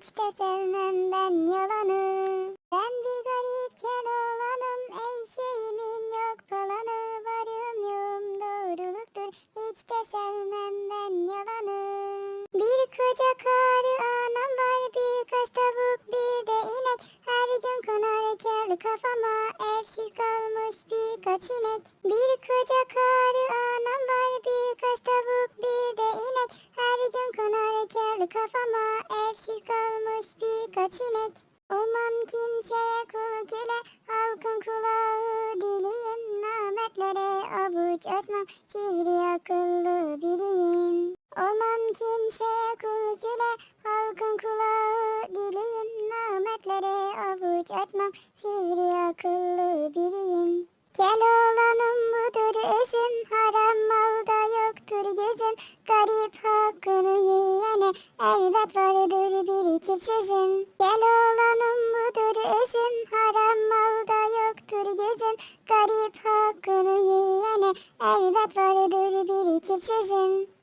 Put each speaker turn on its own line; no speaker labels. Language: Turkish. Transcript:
hiç de sevmem ben yalanı. Ben bir garipken olanım ey şeyimin yok falanı. Varım yum doğruluktur hiç de sevmem ben yalanı. Bir koca karı anam var birkaç tavuk bir de inek. Her gün konar kel kafama evsiz kalmış birkaç inek. Bir koca karı anam var birkaç tavuk bir de inek. Her gün konar kel kafama evsiz kalmış birkaç inek Olmam kimseye kul köle halkın kulağı diliyim Nametlere. Avuç açmam sivri akıllı biriyim. Olmam kimseye kul köle halkın kulağı diliyim Nametlere. Avuç açmam sivri akıllı biriyim. Keloğlanım budur özüm vardır bir iki sözüm Keloğlanım budur özüm. Haram malda yoktur gözüm. Garip hakkını yiyene elbet vardır bir iki sözüm